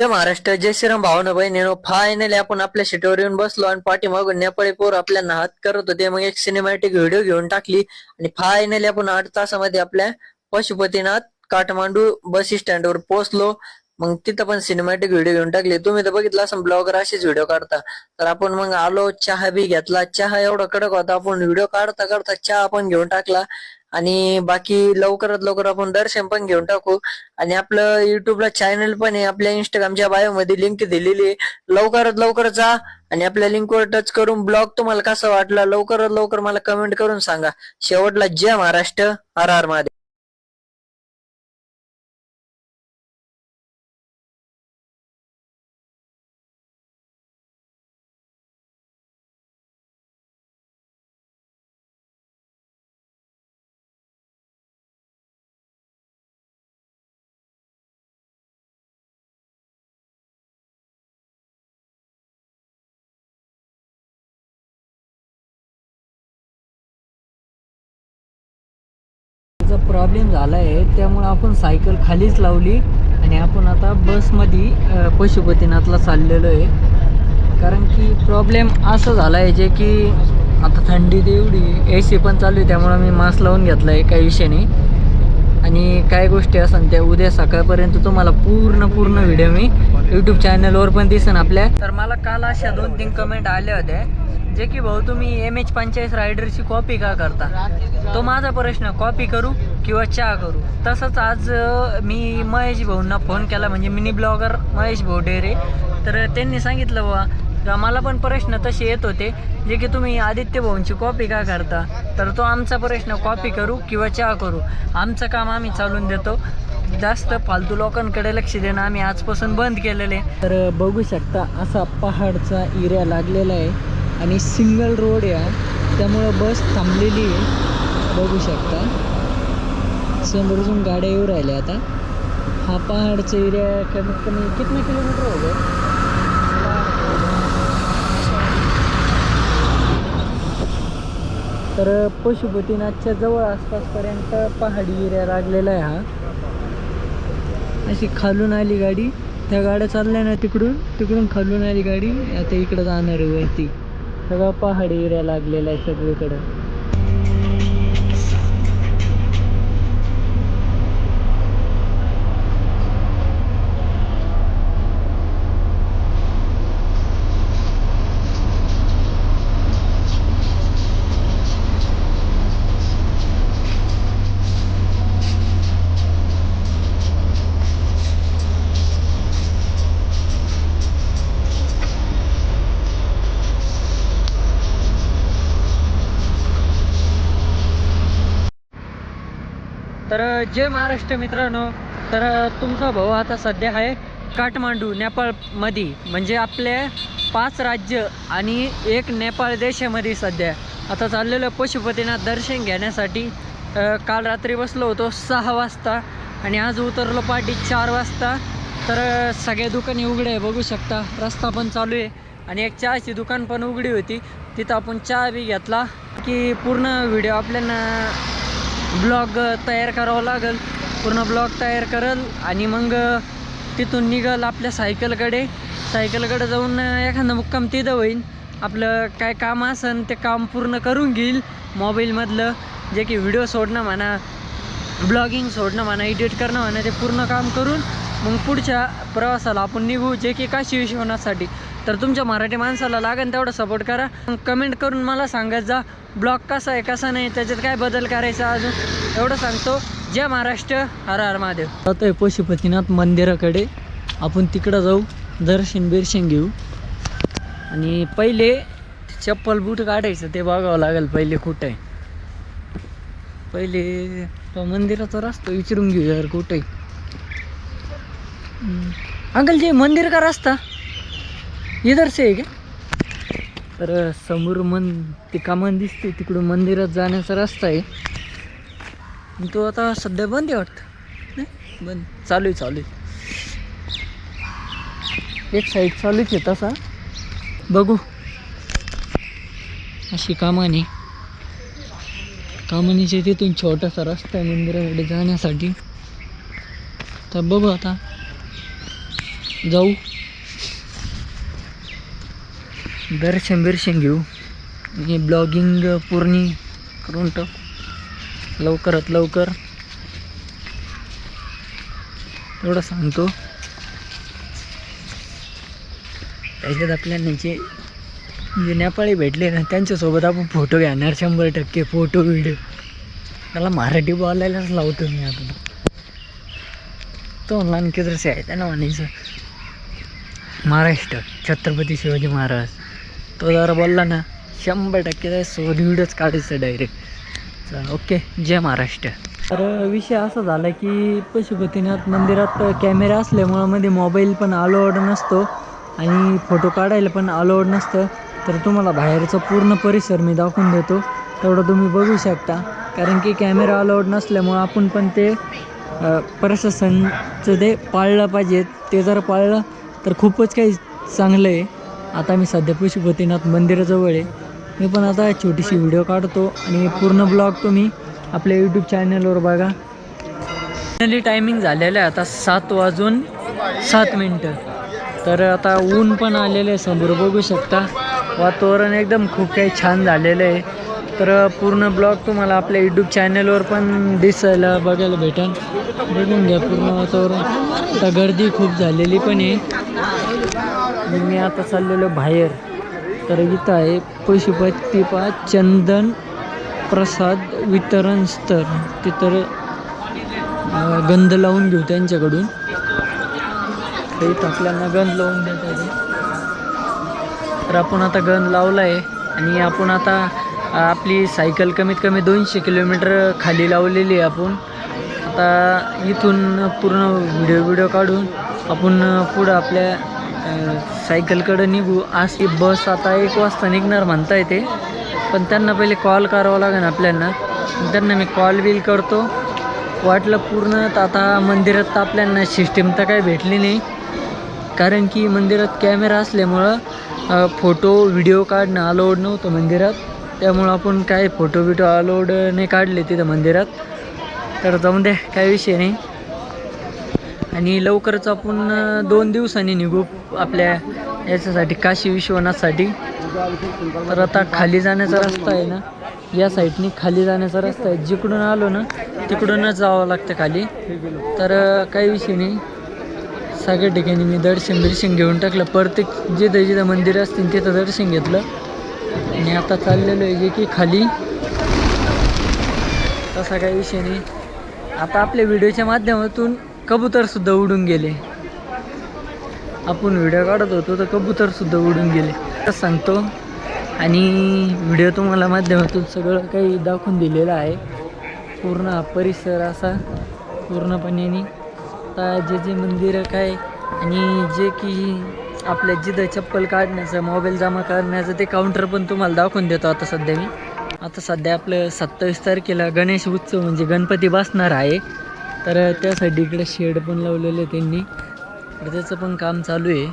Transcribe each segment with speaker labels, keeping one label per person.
Speaker 1: जय महाराष्ट्र जय श्रीराम भावना बहिणीनो फायनली आपण आपल्या सीटवर येऊन बसलो आणि पाठीमागून नेपाळी पोर आपल्याला हात करत होते. मग एक सिनेमॅटिक व्हिडिओ घेऊन टाकली आणि फायनली आपण आठ तासामध्ये आपल्या पशुपतीनाथ काठमांडू बस स्टँडवर पोहोचलो. मग तिथं पण सिनेमॅटिक व्हिडिओ घेऊन टाकली. तुम्ही तर बघितलं असं ब्लॉगर असेच व्हिडिओ काढता. तर आपण मग आलो चहा बी घेतला. चहा एवढा कडक होता आपण व्हिडिओ काढता काढता चहा पण घेऊन टाकला. आणि बाकी लवकरात लवकर आपण दर्शन पण घेऊन टाकू. आणि आपलं युट्यूबला चॅनल पण आहे आपल्या इंस्टाग्रामच्या बायो मध्ये लिंक दिलेली आहे. लवकरात लवकर जा आणि आपल्या लिंकवर टच करून ब्लॉग तुम्हाला कसा वाटला लवकरात लवकर मला कमेंट करून सांगा. शेवटला जय महाराष्ट्र हर हर महादेव. प्रॉब्लेम झाला आहे त्यामुळं आपण सायकल खालीच लावली आणि आपण आता बसमध्ये पशुपतीनाथला चाललेलो आहे. कारण की प्रॉब्लेम असं झाला आहे जे की आता थंडी एवढी ए सी पण चालू आहे त्यामुळं मी मास्क लावून घेतला आहे काही विषय नाही. आणि काय गोष्टी असन त्या उद्या सकाळपर्यंत तुम्हाला पूर्ण पूर्ण व्हिडिओ मी यूट्यूब चॅनलवर पण दिसन आपल्या. तर मला काल अशा दोन तीन कमेंट आल्या होत्या. जे की भाऊ तुम्ही एम एच पंचाळीस रायडरची कॉपी का करता? तो माझा प्रश्न कॉपी करू किंवा चहा करू? तसंच आज मी महेश भाऊंना फोन केला म्हणजे मिनी ब्लॉगर महेश भाऊ डेरे. तर त्यांनी सांगितलं बुवा का मला पण प्रश्न तसे येत होते जे की तुम्ही आदित्य भाऊंची कॉपी का करता? तर तो आमचा प्रश्न कॉपी करू किंवा चहा करू? आमचं काम आम्ही चालून देतो. जास्त फालतू लोकांकडे लक्ष देणं आम्ही आजपासून बंद केलेले तर बघू शकता असा पहाडचा एरिया लागलेला आहे. आणि सिंगल रोड आहे त्यामुळं बस थांबलेली आहे. बघू शकता. समोरून गाड्या येऊ राहिल्या आता. हा पहाडचा एरिया कमीत कमी किती किलोमीटर होतो? तर पशुपतीनाथच्या जवळ आसपासपर्यंत पहाडी एरिया लागलेला आहे हा. अशी खालून आली गाडी. त्या गाड्या चालल्या ना तिकडून? तिकडून खालून आली गाडी. आता इकडं जाणार आहे वरती. सगळा पहाडी एरिया लागलेला आहे सगळीकडं. तर जय महाराष्ट्र मित्रांनो. तर तुमचा भाऊ आता सध्या आहे काठमांडू नेपाळमध्ये म्हणजे आपले पाच राज्य आणि एक नेपाळ देशामध्ये सध्या. आता चाललेलं पशुपतीनाथ दर्शन घेण्यासाठी काल रात्री बसलो होतो सहा वाजता आणि आज उतरलो पाठी चार वाजता. तर सगळे दुकाने उघडे आहे बघू शकता. रस्ता पण चालू आहे आणि एक चहाची दुकान पण उघडी होती. तिथं आपण चहा बी घेतला की पूर्ण व्हिडिओ आपल्याला ब्लॉग तयार करावं लागेल. पूर्ण ब्लॉग तयार करल आणि मग तिथून निघल आपल्या सायकलकडे. सायकलकडे जाऊन एखादा मुक्काम तिथं होईल आपलं काय काम असन ते काम पूर्ण करून घेईल मोबाईलमधलं. जे की व्हिडिओ सोडणं म्हणा ब्लॉगिंग सोडणं म्हणा एडिट करणं म्हणा ते पूर्ण काम करून मग पुढच्या प्रवासाला आपण निघू. जे की काशी विश्वनाथसाठी. तर तुमच्या मराठी माणसाला लागेल तेवढं सपोर्ट करा. मग कमेंट करून मला सांगत जा ब्लॉग कसा आहे कसा नाही त्याच्यात काय बदल करायचा अजून? एवढं सांगतो. जय महाराष्ट्र हर हर महादेव. आहे पशुपतीनाथ मंदिराकडे. आपण तिकडं जाऊ दर्शन बिर्शन घेऊ. आणि पहिले चप्पल बूट काढायचं ते बघावं लागेल पहिले कुठं आहे. पहिले तो मंदिराचा रस्ता विचारून घेऊ यार कुठे अंकल जे मंदिर का रास्ता? इधर से आहे का? तर समोर मन ते कामन दिसते तिकडून मंदिरात जाण्याचा रस्ता आहे. तो आता सध्या बंद आहे वाटतं नाही? बंद चालू आहे चालू आहे. एक साईड चालूच आहे तसा. बघू. अशी कामानी. कामानीच्या तिथून छोटासा रस्ता आहे मंदिराकडे जाण्यासाठी. तर बघू आता. जाऊ. दर्शन बिर्शन घेऊ. आणि ब्लॉगिंग पूर्ण करून टाक. लवकरात लवकर. एवढं सांगतो. त्याच्यात आपल्याला जे म्हणजे जे नेपाळी भेटले ना त्यांच्यासोबत आपण फोटो घेणार. शंभर टक्के फोटो व्हिडिओ त्याला मराठी बोलायलाच लावतो मी आता. तो ऑनलाईन किती आहे त्यांना म्हणायचं. महाराष्ट्र छत्रपती शिवाजी महाराज. तो जरा बोलला ना शंभर टक्के सो व्हिडिओच काढायचं डायरेक्ट ओके जय महाराष्ट्र. तर विषय असा झाला की पशुपतीनाथ मंदिरात कॅमेरा असल्यामुळं मध्ये मोबाईल पण अलाउड नसतो आणि फोटो काढायला पण अलाउड नसतं. तर तुम्हाला बाहेरचा पूर्ण परिसर मी दाखवून देतो. तेवढं तुम्ही बघू शकता. कारण की कॅमेरा अलाउड नसल्यामुळं आपण पण ते प्रशासनचं ते पाळलं पाहिजे ते जर पाळलं तर खूपच काही चांगलं आहे आता मी सध्या पशुपतीनाथ मंदिराजवळ आहे. मी पण आता छोटीशी व्हिडिओ काढतो आणि पूर्ण ब्लॉग तुम्ही आपल्या यूट्यूब चॅनलवर बघा. फायनली टायमिंग झालेलं आहे. आता सात वाजून सात मिनटं तर आता ऊन पण आलेलं आहे समोर. बघू शकता. वातावरण एकदम खूप काही छान झालेलं आहे. तर पूर्ण ब्लॉग तुम्हाला आपल्या यूट्यूब चॅनलवर पण दिसायला बघायला भेटेल. बघून घ्या पूर्ण वातावरण. आता गर्दी खूप झालेली पण आहे. आणि मी आता चाललेलो बाहेर. तर इथं आहे पशुपतीपा चंदन प्रसाद वितरण स्तर तिथं गंध लावून घेऊ त्यांच्याकडून. तर इथं आपल्याला गंध लावून देत आहे तर आपण आता गंध लावला आहे आणि आपण आता आपली सायकल कमीत कमी दोनशे किलोमीटर खाली लावलेली आहे आपण. आता इथून पूर्ण व्हिडिओ व्हिडिओ काढून आपण पुढं आपल्या सायकलकडं निघू आज ही बस आता एक वाजता निघणार म्हणता येते पण त्यांना पहिले कॉल करावा लागेल आपल्याला त्यांना मी कॉल बिल करतो. वाटलं पूर्ण तर आता मंदिरात तर आपल्याला सिस्टीम तर काही भेटली नाही. कारण की मंदिरात कॅमेरा असल्यामुळं फोटो व्हिडिओ काढणं अलाउड नव्हतं मंदिरात. त्यामुळं आपण काय फोटो बिटो अलाउड नाही काढले तिथं मंदिरात. तर जाऊन द्या काय विषय नाही. आणि लवकरच आपण दोन दिवसांनी निघू आपल्या याच्यासाठी काशी विश्वनाथसाठी. तर आता खाली जाण्याचा रस्ता आहे ना या साईडनी खाली जाण्याचा रस्ता आहे. जिकडून आलो ना तिकडूनच जावं लागतं खाली. तर काही विषय नाही. सगळ्या ठिकाणी मी दर्शन बिर्शन घेऊन टाकलं. प्रत्येक जिथं जिथं मंदिर असतील तिथं दर्शन घेतलं. आणि आता चाललेलो आहे जे की खाली. तसा काही विषय नाही. आता आपल्या व्हिडिओच्या माध्यमातून कबूतरसुद्धा उडून गेले. आपण व्हिडिओ काढत होतो तर कबूतरसुद्धा उडून गेले. तर सांगतो आणि व्हिडिओ तुम्हाला माध्यमातून सगळं काही दाखवून दिलेलं आहे. पूर्ण हा परिसर असा पूर्णपणे आता जे जे मंदिरं काय आणि जे की आपल्या जिथं चप्पल काढण्याचं मोबाईल जमा करण्याचं ते काउंटर पण तुम्हाला दाखवून देतो आता सध्या मी. आता सध्या आपलं सत्तावीस तारखेला गणेश उत्सव म्हणजे गणपती बसणार आहे. तर त्यासाठी इकडे शेड पण लावलेलं आहे त्यांनी. तर त्याचं पण काम चालू आहे.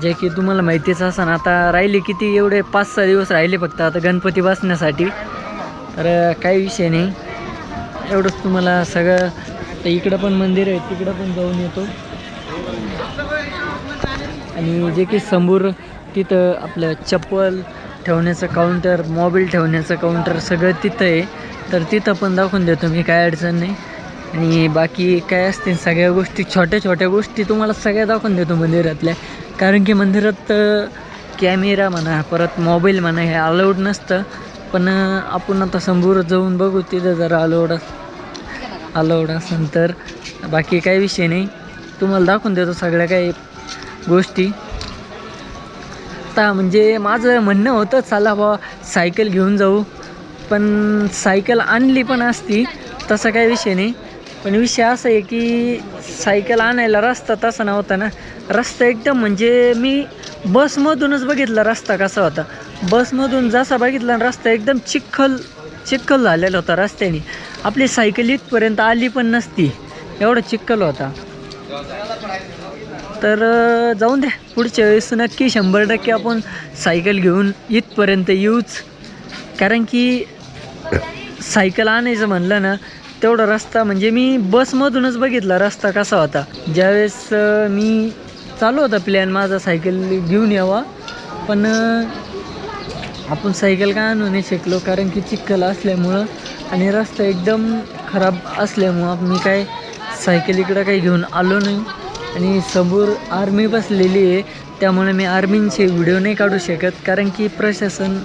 Speaker 1: जे की तुम्हाला माहितीच असं आता राहिले किती एवढे पाच सहा दिवस राहिले फक्त आता गणपती बसण्यासाठी. तर काही विषय नाही. एवढंच तुम्हाला सगळं. तर इकडं पण मंदिर आहे तिकडं पण जाऊन येतो. आणि जे की समोर तिथं आपलं चप्पल ठेवण्याचं काउंटर मोबाईल ठेवण्याचं काउंटर सगळं तिथं आहे. तर तिथं पण दाखवून देतो मी काय अडचण नाही. आणि बाकी काय असतील सगळ्या गोष्टी छोट्या छोट्या गोष्टी तुम्हाला सगळ्या दाखवून देतो मंदिरातल्या. कारण की मंदिरात कॅमेरा म्हणा परत मोबाईल म्हणा हे अलाउड नसतं. पण आपण आता समोर जाऊन बघू तिथं जरा अलाउड अलाउड असेल तर. बाकी काही विषय नाही. तुम्हाला दाखवून देतो सगळ्या काही गोष्टी. आता म्हणजे माझं म्हणणं होतं चला बा सायकल घेऊन जाऊ. पण सायकल आणली पण असती तसा काही विषय नाही. पण विषय असा आहे की सायकल आणायला रस्ता तसा नव्हता ना. रस्ता एकदम म्हणजे मी बसमधूनच बघितला रस्ता कसा होता. बसमधून जसा बघितला रस्ता एकदम चिखल चिखल झालेला होता रस्त्याने. आपली सायकल इथपर्यंत आली पण नसती. एवढा चिखल होता. तर जाऊन द्या. पुढच्या वेळेस नक्की शंभर टक्के आपण सायकल घेऊन इथपर्यंत येऊच. कारण की सायकल आणायचं म्हणलं ना तेवढा रस्ता म्हणजे मी बसमधूनच बघितला रस्ता कसा होता. ज्यावेळेस मी चालू होता प्लॅन माझा सायकल घेऊन यावा पण आपण सायकल का आणू नाही शकलो? कारण की चिखल असल्यामुळं आणि रस्ता एकदम खराब असल्यामुळं मी काय सायकल इकडं काही घेऊन आलो नाही. आणि समोर आर्मी बसलेली आहे त्यामुळे मी आर्मींचे व्हिडिओ नाही काढू शकत. कारण की प्रशासन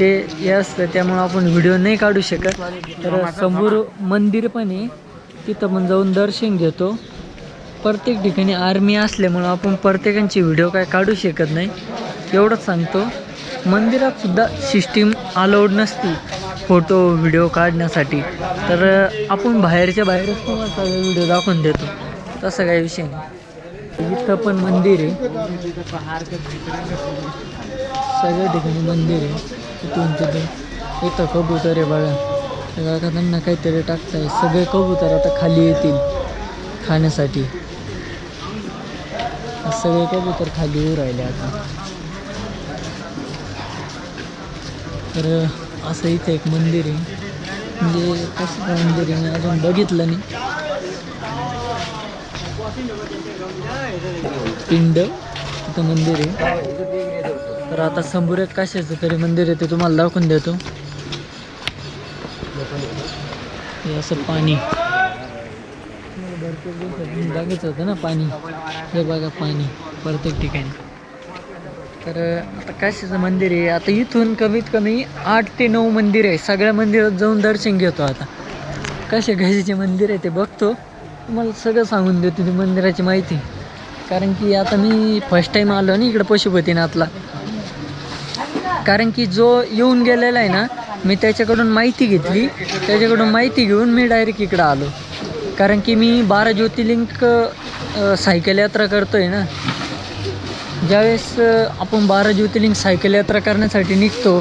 Speaker 1: ते हे असतं त्यामुळं आपण व्हिडिओ नाही काढू शकत. तर समोर मंदिर पण आहे. तिथं पण जाऊन दर्शन घेतो. प्रत्येक ठिकाणी आर्मी असल्यामुळं आपण प्रत्येकांची व्हिडिओ काय काढू शकत नाही. एवढंच सांगतो. मंदिरात सुद्धा सिस्टीम अलाउड नसती फोटो व्हिडिओ काढण्यासाठी. तर आपण बाहेरच्या बाहेरच तुम्हाला सगळे व्हिडिओ दाखवून देतो. तसं काही विषय नाही. इथं पण मंदिर आहे. सगळ्या ठिकाणी मंदिर आहे. तिथून तिथून इथं कबूतर आहे बघा. सगळं का त्यांना काहीतरी टाकताय. सगळे कबूतर आता खाली येतील खाण्यासाठी. सगळे कबूतर खाली येऊ राहिले आता. तर असं इथं एक मंदिर आहे. म्हणजे कसं काय मंदिर आहे मी अजून बघितलं नाही. पिंड तिथं मंदिर आहे. तर आता समोर एक काशाचं तरी मंदिर आहे ते तुम्हाला दाखवून देतो. हे असं पाणी. भरपूर दिवसात होतं ना पाणी. हे बघा पाणी प्रत्येक ठिकाणी. तर आता काशीचं मंदिर आहे. आता इथून कमीत कमी आठ ते नऊ मंदिर आहे. सगळ्या मंदिरात जाऊन दर्शन घेतो आता. कसे कशाचे मंदिर आहे ते बघतो. तुम्हाला सगळं सांगून देतो ती मंदिराची माहिती. कारण की आता मी फर्स्ट टाईम आलो ना इकडं पशुपतीनाथला. कारण की जो येऊन गेलेला आहे ना मी त्याच्याकडून माहिती घेतली. त्याच्याकडून माहिती घेऊन मी डायरेक्ट इकडं आलो. कारण की मी बारा ज्योतिर्लिंग सायकल यात्रा करतो आहे ना. ज्यावेळेस आपण बारा ज्योतिर्लिंग सायकल यात्रा करण्यासाठी निघतो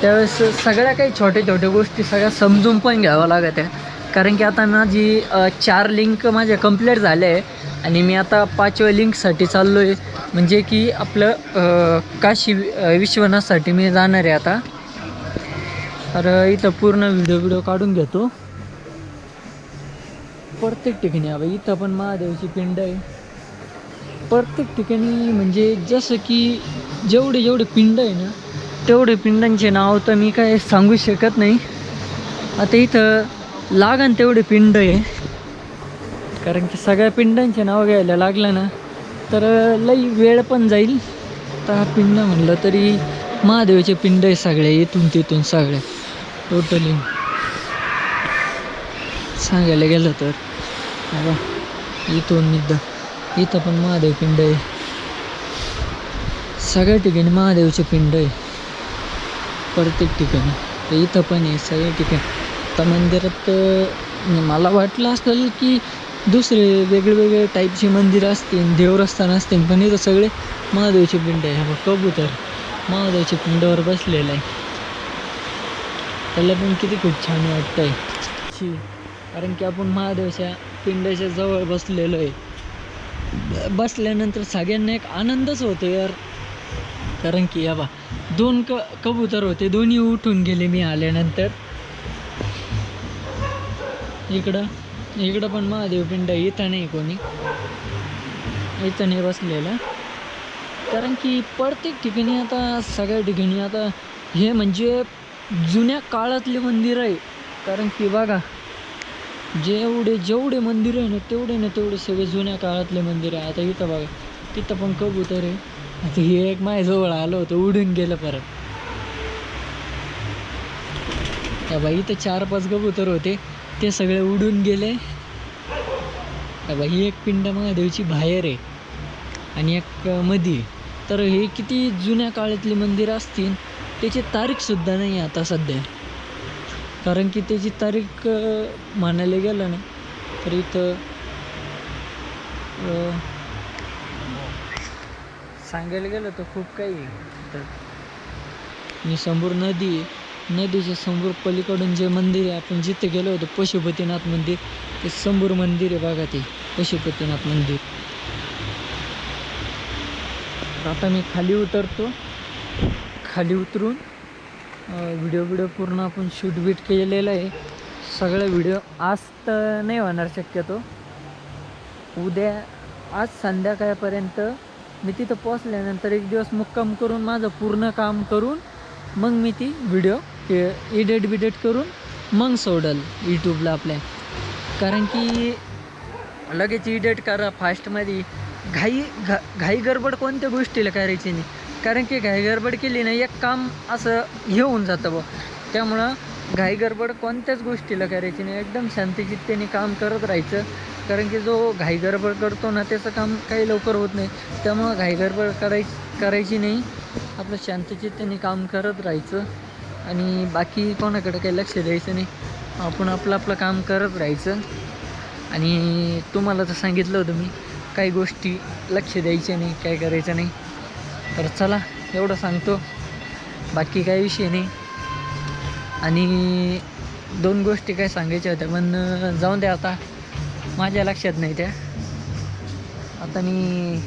Speaker 1: त्यावेळेस सगळ्या काही छोट्या छोट्या गोष्टी सगळ्या समजून पण घ्याव्या लागत आहे कारण की आता माझी चार लिंक माझ्या कंप्लीट झाल्या आहे. आणि मी आता पाचव्या लिंकसाठी चाललो आहे म्हणजे की आपलं काशी विश्वनाथसाठी मी जाणार आहे आता. तर इथं पूर्ण व्हिडिओ व्हिडिओ काढून घेतो. प्रत्येक ठिकाणी हवं इथं पण महादेवाची पिंड आहे. प्रत्येक ठिकाणी म्हणजे जसं की जेवढे जेवढे पिंड आहे ना तेवढे पिंडांचे नाव तर मी काय सांगू शकत नाही. आता इथं लागन तेवढे पिंड आहे. कारण की सगळ्या पिंडांचे नाव घ्यायला लागलं ना तर लई वेळ पण जाईल. तर हा पिंड म्हणलं तरी महादेवाचे पिंड आहे सगळे इथून तिथून सगळे. टोटली सांगायला गेलं तर. इथून इथं इथं पण महादेव पिंड आहे. सगळ्या ठिकाणी महादेवचे पिंड आहे. प्रत्येक ठिकाणी. तर इथं पण आहे सगळ्या ठिकाणी. त्या मंदिरात मला वाटलं असेल की दुसरे वेगळे वेगळे टाईपचे मंदिरं असतील देवरस्थान असतील पण इथं सगळे महादेवचे पिंड आहे. हा बघ, कबूतर महादेवच्या पिंडावर बसलेलं आहे. त्याला पण किती खूप छान वाटतंय. आहे कारण की आपण महादेवच्या पिंडाच्या जवळ बसलेलो आहे. ब- बसल्यानंतर सगळ्यांना एक आनंदच होतो यार. कारण की या बा दोन क कबूतर होते दोन्ही उठून गेले मी आल्यानंतर. इकडं. इकडं पण महादेव पिंड इथं नाही कोणी. इथं नाही बसलेलं. कारण की प्रत्येक ठिकाणी आता सगळ्या ठिकाणी आता हे म्हणजे जुन्या काळातले मंदिर आहे. कारण की बघा जेवढे जेवढे मंदिर आहे ना तेवढे ना तेवढे सगळे जुन्या काळातले मंदिर आहे. आता इथं बघा तिथं पण कबूतर आहे. आता हे एक माझ्याजवळ आलं होतं उडून गेलं परत. त्या बाई इथं चार पाच कबूतर होते. ते सगळे उडून गेले. बाबा ही एक पिंड महादेवची बाहेर आहे आणि एक मधी आहे. तर हे किती जुन्या काळातली मंदिरं असतील त्याची तारीखसुद्धा नाही आता सध्या. कारण की त्याची तारीख म्हणायला गेलं ना तर इथं सांगायला गेलं तर खूप काही आहे. तर मी समोर नदी आहे. नदीच्या समोर पलीकडून जे मंदिर आहे आपण जिथे गेलो होतो पशुपतीनाथ मंदिर ते समोर मंदिर आहे बघा ते पशुपतीनाथ मंदिर. तर आता मी खाली उतरतो. खाली उतरून व्हिडिओ व्हिडिओ पूर्ण आपण शूट बीट केलेलं आहे. सगळा व्हिडिओ आज तर नाही होणार शक्यतो. उद्या आज संध्याकाळपर्यंत मी तिथं पोचल्यानंतर एक दिवस मुक्काम करून माझं पूर्ण काम करून मग मी ती व्हिडिओ एडिट बिडिट करून मग सोडल यूट्यूबला आपल्या. कारण की लगेच इडेट करा फास्टमध्ये घाई घा घाई गडबड कोणत्या गोष्टीला करायची नाही. कारण की घाई गडबड केली ना एक काम असं हे होऊन जातं बघ. त्यामुळं घाई गडबड कोणत्याच गोष्टीला करायची नाही. एकदम शांतचित्तेने काम करत राहायचं. कारण की जो घाई गडबड करतो ना त्याचं काम काही लवकर होत नाही. त्यामुळं घाई गडबड करायची करायची नाही. आपलं शांतचित्तेने काम करत राहायचं. आणि बाकी कोणाकडे काही लक्ष द्यायचं नाही. आपण आपलं आपलं काम करत राहायचं. आणि तुम्हाला तर सांगितलं होतं मी काही गोष्टी लक्ष द्यायच्या नाही काय करायचं नाही. तर चला एवढं सांगतो. बाकी काही विषय नाही. आणि दोन गोष्टी काय सांगायच्या होत्या पण जाऊन द्या आता. माझ्या लक्षात नाही त्या. आता मी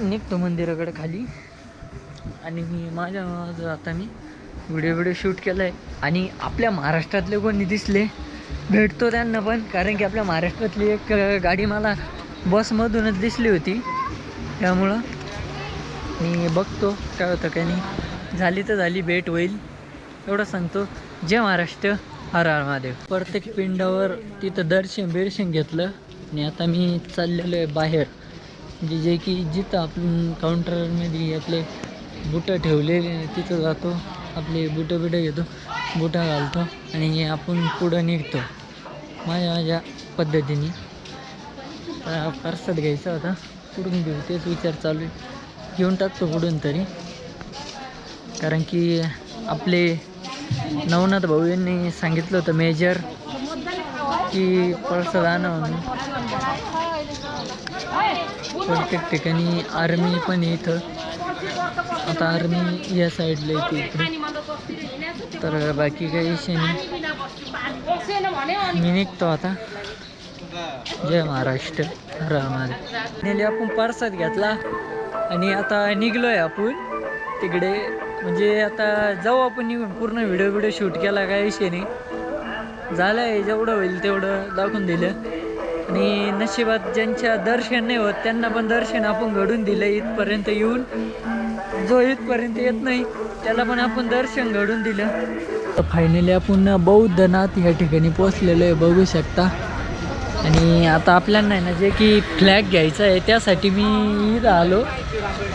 Speaker 1: निघतो मंदिराकडे खाली. आणि मी माझ्या आता मी व्हिडिओ व्हिडिओ शूट केला आहे आणि आपल्या महाराष्ट्रातले कोणी दिसले? भेटतो त्यांना पण कारण की आपल्या महाराष्ट्रातली एक गाडी मला बसमधूनच दिसली होती. त्यामुळं मी बघतो काय होतं काय नाही. झाली तर झाली भेट होईल. एवढं सांगतो. जय महाराष्ट्र हर हर महादेव. प्रत्येक पिंडावर तिथं दर्शन बिर्शन घेतलं. आणि आता मी चाललेलो आहे बाहेर. जे जे की जिथं आपण काउंटरमध्ये आपले बुटं ठेवलेले तिथं जातो. आपले बुटं बिटं घेतो बुटं घालतो आणि आपण पुढं निघतो. माझ्या माझ्या पद्धतीने. आता परसाद घ्यायचा होता. पुढून घेऊ. तेच विचार चालू आहे. घेऊन टाकतो पुढून तरी. कारण की आपले नवनाथ भाऊ यांनी सांगितलं होतं मेजर की प्रसाद आणा म्हणून. प्रत्येक ठिकाणी आर्मी पण आहे इथं. आता आर्मी या साईडला येते इकडे. तर बाकी काही विषय नाही. मी निघतो आता. जय महाराष्ट्र. हर. आपण परसाद घेतला. आणि आता निघलोय आपण. तिकडे म्हणजे आता जाऊ आपण निघून. पूर्ण व्हिडिओ व्हिडिओ शूट केला काय विषय नाही. झालं आहे जेवढं होईल तेवढं दाखवून दिलं. आणि नशिबात ज्यांच्या दर्शन नाही होत त्यांना पण दर्शन आपण घडून दिलं इथपर्यंत येऊन. जो इथपर्यंत येत नाही त्याला पण आपण दर्शन घडून दिलं. तर फायनली आपण बौद्धनाथ या ठिकाणी पोचलेलो आहे बघू शकता. आणि आता आपल्याला आहे ना जे की फ्लॅग घ्यायचा आहे त्यासाठी मी इथं आलो.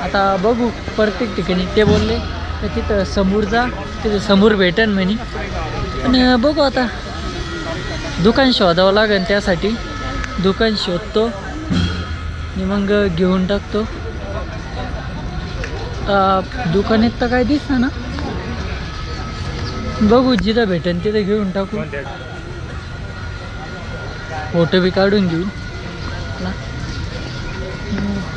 Speaker 1: आता बघू प्रत्येक ठिकाणी ते बोलले तर तिथं समोर जा तिथं समोर भेटन म्हणे. आणि बघू आता दुकान शोधावं लागेल त्यासाठी. दुकान शोधतो आणि मग घेऊन टाकतो. दुकानात तर काय दिसतं ना? बघू जिथं भेटेन तिथं घेऊन टाकू. फोटो बी काढून घेऊ.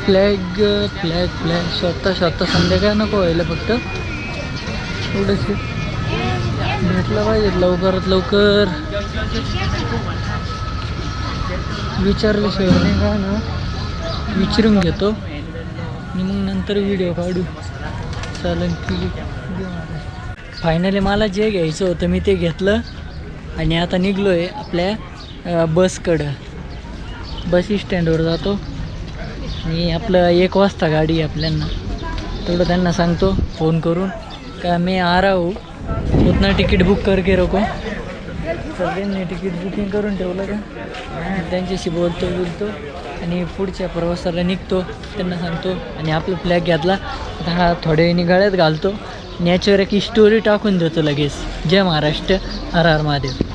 Speaker 1: Flag flag flag. स्वतः स्वतः संध्याकाळ नको व्हायला फक्त. थोडंस भेटलं पाहिजे. लवकरात लवकर. विचारल्याशिवाय नाही का ना विचारून घेतो. आणि मग नंतर व्हिडिओ काढू. चालेल ठीक फायनली मला जे घ्यायचं होतं मी ते घेतलं. आणि आता निघलो आहे आपल्या बसकडं बस स्टँडवर जातो. आणि आपलं एक वाजता गाडी आहे आपल्यांना. तेवढं त्यांना सांगतो फोन करून. का मी आ रहा हूँ उतना तिकीट बुक करके रोको. सगळ्यांनी त्यांनी तिकीट बुकिंग करून ठेवलं का? त्यांच्याशी बोलतो बोलतो आणि पुढच्या प्रवासाला निघतो त्यांना सांगतो आणि आपला फ्लॅग घातला आता हा थोड्या वेळाने गळ्यात घालतो नॅचर एक स्टोरी टाकून देतो लगेच. जय महाराष्ट्र. हर हर महादेव.